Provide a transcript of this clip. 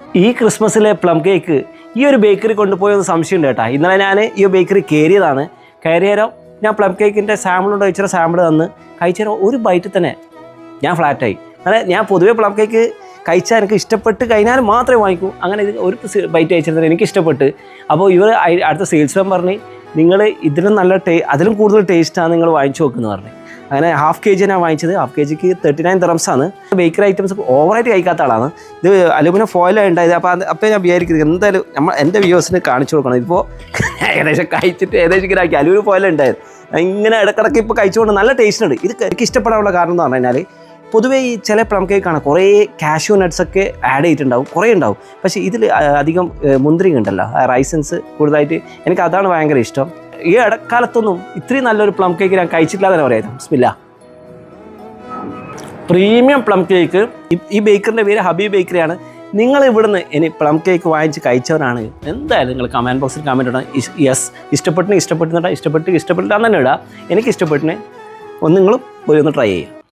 ഈ ക്രിസ്മസിലെ plum cake ഈ ഒരു ബേക്കറി കൊണ്ടുപോയെന്ന് സംശയമുണ്ട് കേട്ടോ. ഇന്നലെ ഞാൻ ഈ ബേക്കറി കയറിയതാണ് കയറിയാരോ ഞാൻ പ്ലം കേക്കിന്റെ സാമ്പിൾ ഉണ്ട് കഴിച്ച സാമ്പിൾ തന്ന്. കഴിച്ചാലോ ഒരു ബൈറ്റ് തന്നെ ഞാൻ ഫ്ലാറ്റായി അങ്ങനെ ഞാൻ പൊതുവേ പ്ലം കേക്ക് കഴിച്ചാൽ എനിക്ക് ഇഷ്ടപ്പെട്ട് കഴിഞ്ഞാൽ മാത്രമേ വാങ്ങിക്കൂ. അങ്ങനെ ഇത് ഒരു ബൈറ്റ് കഴിച്ചിരുന്നത് എനിക്ക് ഇഷ്ടപ്പെട്ട്. അപ്പോൾ ഇവർ അടുത്ത സെയിൽസ്മാൻ പറഞ്ഞ് നിങ്ങൾ ഇതിലും നല്ല ടേ അതിലും കൂടുതൽ ടേസ്റ്റാണ് നിങ്ങൾ വാങ്ങിച്ചു നോക്കുന്നത് പറഞ്ഞു. അങ്ങനെ ഹാഫ് കെ ജി ഞാൻ വാങ്ങിച്ചത്. ഹാഫ് കെ ജിക്ക് തേർട്ടി നയൻ ആണ്. ബേക്കറി ഐറ്റംസ് ഓവറായിട്ട് കഴിക്കാത്ത ആളാണ്. ഇത് അലുമിനിയം ഫോയിലാണ് ഉണ്ടായത്. അപ്പോൾ അത് അപ്പോൾ ഞാൻ വിചാരിക്കുന്നത് എന്തായാലും നമ്മൾ എന്റെ വ്യൂവേഴ്സിന് കാണിച്ചു കൊടുക്കണം. ഇപ്പോൾ ഏകദേശം കഴിച്ചിട്ട് ഏകദേശം ഇങ്ങനെ ആക്കി. അലുമിനിയം ഫോയിലാണ് ഉണ്ടായത്. ഇങ്ങനെ ഇടക്കിടക്ക് ഇപ്പോൾ കഴിച്ചുകൊണ്ട് നല്ല ടേസ്റ്റ് ഉണ്ട്. ഇത് എനിക്ക് ഇഷ്ടപ്പെടാനുള്ള കാരണം എന്ന് പറഞ്ഞു കഴിഞ്ഞാൽ പൊതുവേ ഈ ചില പ്ലം കേക്കാണ് കുറേ കാഷ്യൂ നട്ട്സ് ഒക്കെ ആഡ് ചെയ്തിട്ടുണ്ടാവും. കുറേ ഉണ്ടാവും. പക്ഷേ ഇതിൽ അധികം മുന്തിരി ഉണ്ടല്ലോ. റൈസൻസ് കൂടുതലായിട്ട് എനിക്ക് അതാണ് ഭയങ്കര ഇഷ്ടം. ഈ ഇടക്കാലത്തൊന്നും ഇത്രയും നല്ലൊരു പ്ലം കേക്ക് ഞാൻ കഴിച്ചിട്ടില്ല തന്നെ പറയാം. ബിസ്മില്ല. പ്രീമിയം പ്ലം കേക്ക് ഈ- ബേക്കറിന്റെ പേര് ഹബീബ് ബേക്കറിയാണ് നിങ്ങൾ ഇവിടുന്ന് ഇനി പ്ലം കേക്ക് വാങ്ങിച്ച് കഴിച്ചവരാണ് എന്തായാലും നിങ്ങൾ കമന്റ് ബോക്സിൽ കമന്റ് ഇടണം. യെസ് ഇഷ്ടപ്പെട്ടിന് ഇഷ്ടപ്പെട്ടിട്ടാ ഇഷ്ടപ്പെട്ട് ഇഷ്ടപ്പെട്ടിട്ടാന്ന് തന്നെ ഇടാം. എനിക്ക് ഇഷ്ടപ്പെട്ടിന് ഒന്ന് നിങ്ങളും പോയി ഒന്ന് ട്രൈ ചെയ്യുക